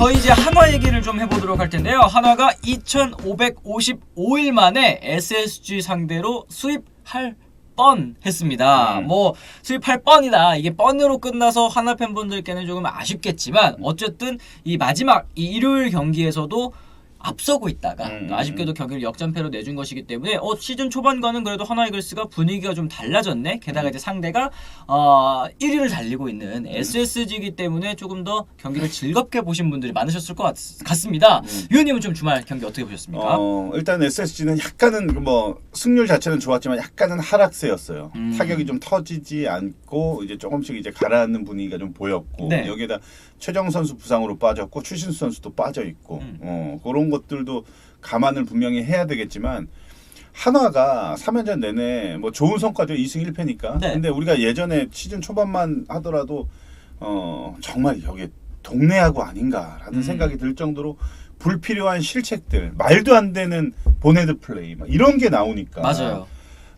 저희 이제 한화 얘기를 좀 해보도록 할 텐데요. 한화가 2,555일 만에 SSG 상대로 수입할 뻔 했습니다. 음. 뭐 수입할 뻔이다. 이게 뻔으로 끝나서 한화 팬분들께는 조금 아쉽겠지만 어쨌든 이 마지막 이 일요일 경기에서도 앞서고 있다가 음, 또 아쉽게도 경기를 역전패로 내준 것이기 때문에 어 시즌 초반과는 그래도 하나 이글스가 분위기가 좀 달라졌네. 게다가 이제 상대가 어 1위를 달리고 있는 SSG이기 때문에 조금 더 경기를 즐겁게 보신 분들이 많으셨을 것 같, 습니다 위원님은 좀 주말 경기 어떻게 보셨습니까? 어, 일단 SSG는 약간은 뭐 승률 자체는 좋았지만 약간은 하락세였어요. 음. 타격이 좀 터지지 않고 이제 조금씩 이제 가라앉는 분위기가 좀 보였고 네. 여기에다 최정 선수 부상으로 빠졌고 추신수 선수도 빠져 있고 음. 어, 그런 것들도 감안을 분명히 해야 되겠지만 한화가 3연전 내내 뭐 좋은 성과죠. 2승 1패니까. 네. 근데 우리가 예전에 시즌 초반만 하더라도 어, 정말 여기 동네하고 아닌가라는 음. 생각이 들 정도로 불필요한 실책들, 말도 안 되는 보네드 플레이 막 이런 게 나오니까 맞아요.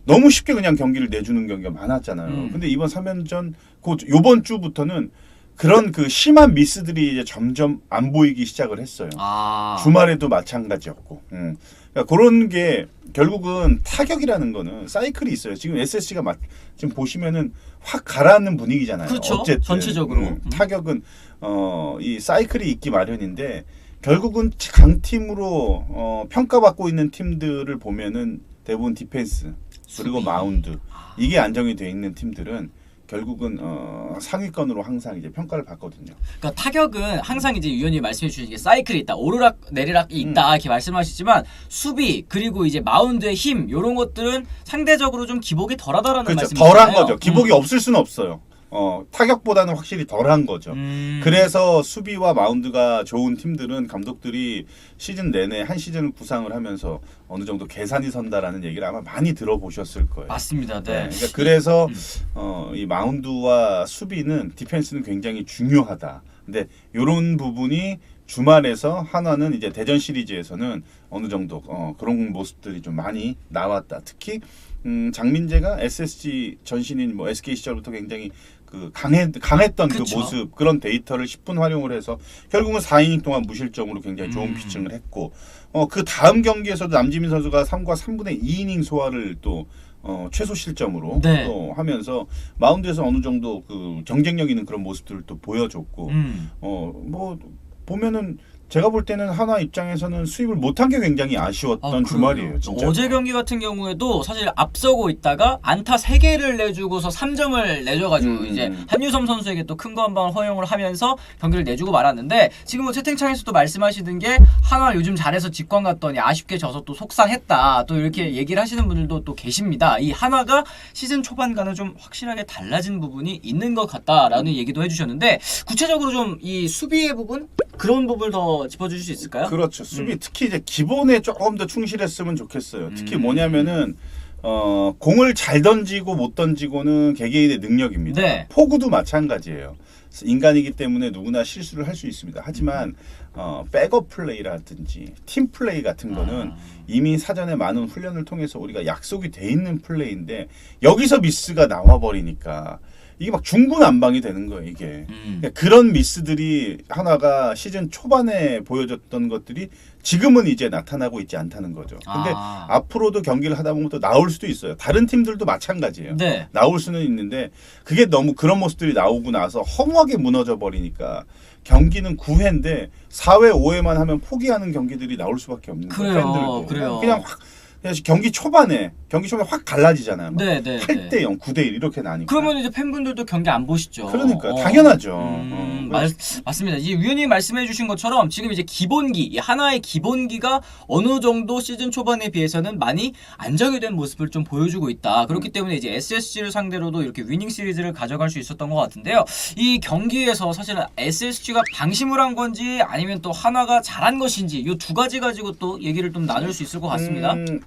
너무 쉽게 그냥 경기를 내주는 경기가 많았잖아요. 음. 근데 이번 3연전 그 요번 주부터는 그런 그 심한 미스들이 이제 점점 안 보이기 시작을 했어요. 아 주말에도 마찬가지였고. 음. 그러니까 그런 게 결국은 타격이라는 거는 사이클이 있어요. 지금 SSC가 막 지금 보시면은 확 가라앉는 분위기잖아요. 그렇죠. 어쨌든 전체적으로. 음, 음. 타격은 어, 이 사이클이 있기 마련인데 결국은 강팀으로 어, 평가받고 있는 팀들을 보면은 대부분 디펜스 그리고. 마운드 이게 안정이 돼 있는 팀들은 결국은 어, 상위권으로 항상 이제 평가를 받거든요. 그러니까 타격은 항상 이제 위원님이 말씀해 주신 게 사이클이 있다, 오르락 내리락이 있다 이렇게 말씀하시지만 수비 그리고 이제 마운드의 힘 이런 것들은 상대적으로 좀 기복이 덜하다라는 그렇죠. 말씀이시잖아요. 덜한 거죠. 기복이 음. 없을 수는 없어요. 어, 타격보다는 확실히 덜한 거죠. 음. 그래서 수비와 마운드가 좋은 팀들은 감독들이 시즌 내내 한 시즌을 구상을 하면서 어느 정도 계산이 선다라는 얘기를 아마 많이 들어보셨을 거예요. 맞습니다. 네. 네, 그러니까 그래서 음. 어, 이 마운드와 수비는 디펜스는 굉장히 중요하다. 근데 이런 부분이 주말에서 한화는 이제 대전 시리즈에서는 어느 정도 어, 그런 모습들이 좀 많이 나왔다. 특히 음, 장민재가 SSG 전신인 뭐 SK 시절부터 굉장히 그 강해 강했던 그 그쵸. 모습 그런 데이터를 10분 활용을 해서 결국은 4이닝 동안 무실점으로 굉장히 좋은 음. 피칭을 했고 어, 그 다음 경기에서도 남지민 선수가 3과 3분의 2이닝 소화를 또 어, 최소 실점으로 네. 또 하면서 마운드에서 어느 정도 그 경쟁력 있는 그런 모습들을 또 보여줬고 음. 어뭐 보면은 제가 볼 때는 하나 입장에서는 수입을 못한 게 굉장히 아쉬웠던 아. 주말이에요. 진짜. 어제 경기 같은 경우에도 사실 앞서고 있다가 안타 3개를 내주고서 3점을 내줘가지고 음. 이제 한유섬 선수에게 또 큰 거 한 방 허용을 하면서 경기를 내주고 말았는데 지금 뭐 채팅창에서도 말씀하시는 게 한화 요즘 잘해서 직관 갔더니 아쉽게 져서 또 속상했다 또 이렇게 얘기를 하시는 분들도 또 계십니다. 이 한화가 시즌 초반과는 좀 확실하게 달라진 부분이 있는 것 같다라는 얘기도 해주셨는데 구체적으로 좀 이 수비의 부분 그런 부분을 더 짚어주실 수 있을까요? 그렇죠. 수비 음. 특히 이제 기본에 조금 더 충실했으면 좋겠어요. 특히 음. 뭐냐면은 어 공을 잘 던지고 못 던지고는 개개인의 능력입니다. 네. 포구도 마찬가지예요. 인간이기 때문에 누구나 실수를 할 수 있습니다. 하지만 어, 백업 플레이라든지 팀 플레이 같은 거는 아. 이미 사전에 많은 훈련을 통해서 우리가 약속이 돼 있는 플레이인데 여기서 미스가 나와 버리니까 이게 막 중구난방이 되는 거예요. 이게 음. 그러니까 그런 미스들이 하나가 시즌 초반에 보여줬던 것들이 지금은 이제 나타나고 있지 않다는 거죠. 근데 아. 앞으로도 경기를 하다 보면 또 나올 수도 있어요. 다른 팀들도 마찬가지예요. 네. 나올 수는 있는데 그게 너무 그런 모습들이 나오고 나서 허무하게 무너져 버리니까 경기는 9회인데 4회, 5회만 하면 포기하는 경기들이 나올 수밖에 없는 거예요. 그래요, 팬들도. 그래요. 그냥 확 그냥 경기 초반에 경기 초반에 확 갈라지잖아요. 막 네, 네. 8대 0, 9대 1 이렇게 나니까. 그러면 이제 팬분들도 경기 안 보시죠. 그러니까 어. 당연하죠. 음, 어, 맞, 맞습니다. 이 위원님이 말씀해주신 것처럼 지금 이제 기본기, 이 하나의 기본기가 어느 정도 시즌 초반에 비해서는 많이 안정이 된 모습을 좀 보여주고 있다. 그렇기 음. 때문에 이제 SSG를 상대로도 이렇게 위닝 시리즈를 가져갈 수 있었던 것 같은데요. 이 경기에서 사실은 SSG가 방심을 한 건지 아니면 또 하나가 잘한 것인지 이 두 가지 가지고 또 얘기를 좀 나눌 수 있을 것 같습니다. 음,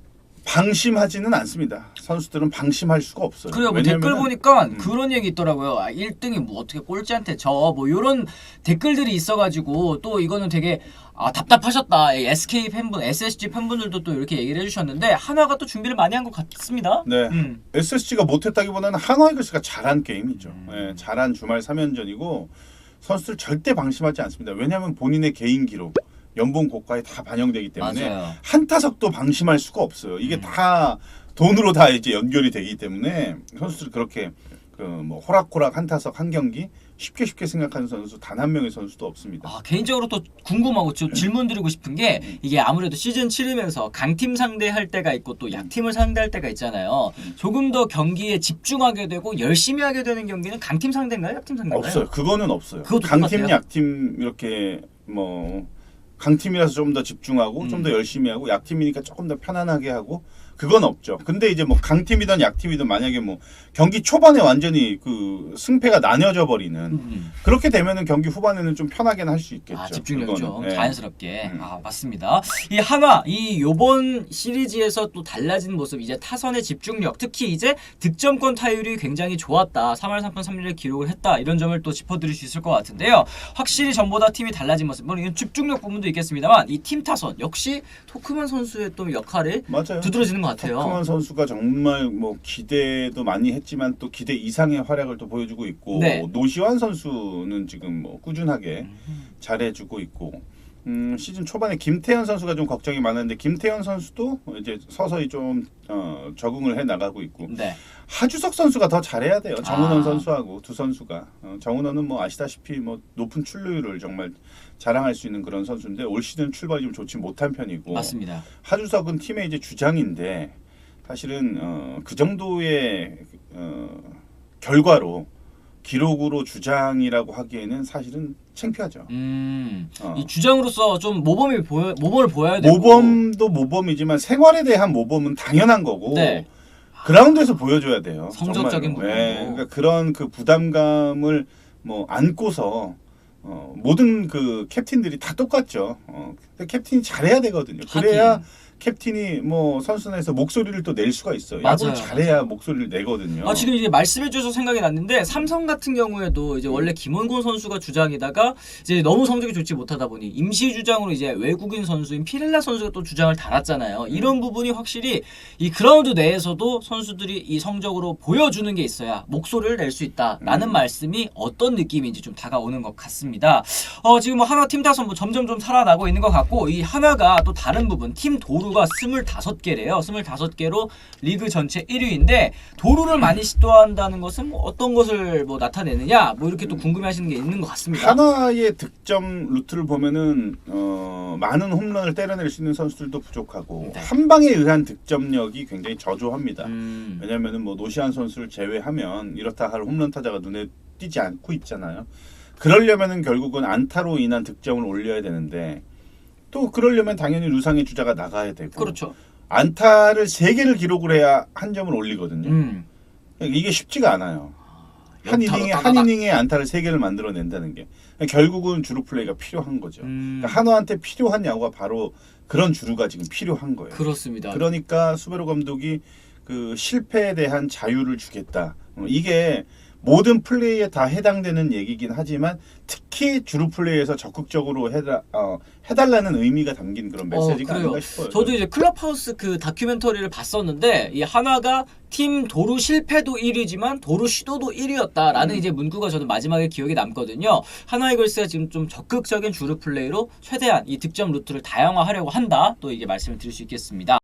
방심하지는 않습니다. 선수들은 방심할 수가 없어요. 그래요. 뭐 댓글 보니까 음. 그런 얘기 있더라고요. 아, 1등이 뭐 어떻게 꼴찌한테 져. 뭐 이런 댓글들이 있어가지고 또 이거는 되게 아, 답답하셨다. 이 SK 팬분, SSG 팬분들도 또 이렇게 얘기를 해주셨는데 하나가 또 준비를 많이 한 것 같습니다. 네. 음. SSG가 못했다기보다는 한화이글스가 잘한 게임이죠. 음. 예, 잘한 주말 3연전이고 선수들 절대 방심하지 않습니다. 왜냐하면 본인의 개인 기록, 연봉 고가에 다 반영되기 때문에 맞아요. 한 타석도 방심할 수가 없어요. 이게 음. 다 돈으로 다 이제 연결이 되기 때문에 선수들 그렇게 그 뭐 호락호락 한 타석 한 경기 쉽게 쉽게 생각하는 선수 단 한 명의 선수도 없습니다. 아, 개인적으로 또 궁금하고 좀 질문 드리고 싶은 게 이게 아무래도 시즌 7이면서 강팀 상대할 때가 있고 또 약팀을 상대할 때가 있잖아요. 조금 더 경기에 집중하게 되고 열심히 하게 되는 경기는 강팀 상대인가요? 약팀 상대인가요? 없어요. 그거는 없어요. 그것도 강팀, 똑같아요? 약팀 이렇게 뭐 강팀이라서 좀 더 집중하고 음. 좀더 열심히 하고 약팀이니까 조금 더 편안하게 하고 그건 없죠. 근데 이제 뭐 강팀이든 약팀이든 만약에 뭐 경기 초반에 완전히 그 승패가 나뉘어져 버리는 음. 그렇게 되면은 경기 후반에는 좀 편하게는 할 수 있겠죠. 아, 집중력이 좀. 예. 자연스럽게. 음. 아, 맞습니다. 이 한화, 이 요번 시리즈에서 또 달라진 모습, 이제 타선의 집중력, 특히 이제 득점권 타율이 굉장히 좋았다. 3할 3푼 3리를 기록을 했다. 이런 점을 또 짚어드릴 수 있을 것 같은데요. 확실히 전보다 팀이 달라진 모습, 물론 이건 집중력 부분도 있겠습니다만, 이 팀 타선, 역시 토크만 선수의 또 역할을 맞아요. 두드러지는 것 같아요. 터크만 선수가 정말 뭐 기대도 많이 했지만 또 기대 이상의 활약을 또 보여주고 있고 네. 노시환 선수는 지금 뭐 꾸준하게 음. 잘해주고 있고 음, 시즌 초반에 김태현 선수가 좀 걱정이 많았는데 김태현 선수도 이제 서서히 좀 어, 적응을 해 나가고 있고 네. 하주석 선수가 더 잘해야 돼요. 정은원 아. 선수하고 두 선수가 어, 정은원은 뭐 아시다시피 뭐 높은 출루율을 정말 자랑할 수 있는 그런 선수인데 올 시즌 출발이 좀 좋지 못한 편이고 맞습니다. 하주석은 팀의 이제 주장인데 사실은 어, 그 정도의 어, 결과로 기록으로 주장이라고 하기에는 사실은 창피하죠. 음. 어. 이 주장으로서 좀 모범이 보여 모범을 보여야 되고 모범도 모범이지만 생활에 대한 모범은 당연한 거고 네. 그라운드에서 보여줘야 돼요. 성적적인 정말로. 부분도. 예, 그러니까 그런 그 부담감을 뭐 안고서 어, 모든 그 캡틴들이 다 똑같죠. 어, 근데 캡틴이 잘해야 되거든요. 그래야 하긴. 캡틴이 뭐 선수단에서 목소리를 또 낼 수가 있어요. 맞아요, 야구를 잘해야 목소리를 내거든요. 아 지금 이제 말씀해 주셔서 생각이 났는데 삼성 같은 경우에도 이제 원래 김원곤 선수가 주장이다가 이제 너무 성적이 좋지 못하다 보니 임시 주장으로 이제 외국인 선수인 피렐라 선수가 또 주장을 달았잖아요. 이런 부분이 확실히 이 그라운드 내에서도 선수들이 이 성적으로 보여주는 게 있어야 목소리를 낼 수 있다라는 음. 말씀이 어떤 느낌인지 좀 다가오는 것 같습니다. 어 지금 뭐 하나 팀 타선 뭐 점점 좀 살아나고 있는 것 같고 이 하나가 또 다른 부분 팀 도 루가 25개래요. 25개로 리그 전체 1위인데 도루를 많이 시도한다는 것은 뭐 어떤 것을 뭐 나타내느냐 뭐 이렇게 또 궁금해하시는 게 있는 것 같습니다. 하나의 득점 루트를 보면은 어, 많은 홈런을 때려낼 수 있는 선수들도 부족하고 네. 한 방에 의한 득점력이 굉장히 저조합니다. 음, 왜냐면은 뭐 노시안 선수를 제외하면 이렇다 할 홈런 타자가 눈에 띄지 않고 있잖아요. 그러려면은 결국은 안타로 인한 득점을 올려야 되는데 또 그러려면 당연히 루상의 주자가 나가야 되고 그렇죠. 안타를 세 개를 기록을 해야 한 점을 올리거든요. 음, 이게 쉽지가 않아요. 한 연타로 이닝에 한. 이닝에 안타를 세 개를 만들어낸다는 게 결국은 주루 플레이가 필요한 거죠. 음, 그러니까 한화한테 필요한 야구가 바로 그런 주루가 지금 필요한 거예요. 그렇습니다. 그러니까 수베로 감독이 그 실패에 대한 자유를 주겠다. 어, 이게 모든 플레이에 다 해당되는 얘기긴 하지만 특히 주루 플레이에서 적극적으로 해다, 어, 해달라는 의미가 담긴 그런 메시지가 그래요. 아닌가 싶어요. 저도 이제 클럽하우스 그 다큐멘터리를 봤었는데 이 하나가 팀 도루 실패도 1위지만 도루 시도도 1위였다라는 음. 이제 문구가 저는 마지막에 기억에 남거든요. 하나 이글스가 지금 좀 적극적인 주루 플레이로 최대한 이 득점 루트를 다양화하려고 한다. 또 이게 말씀을 드릴 수 있겠습니다.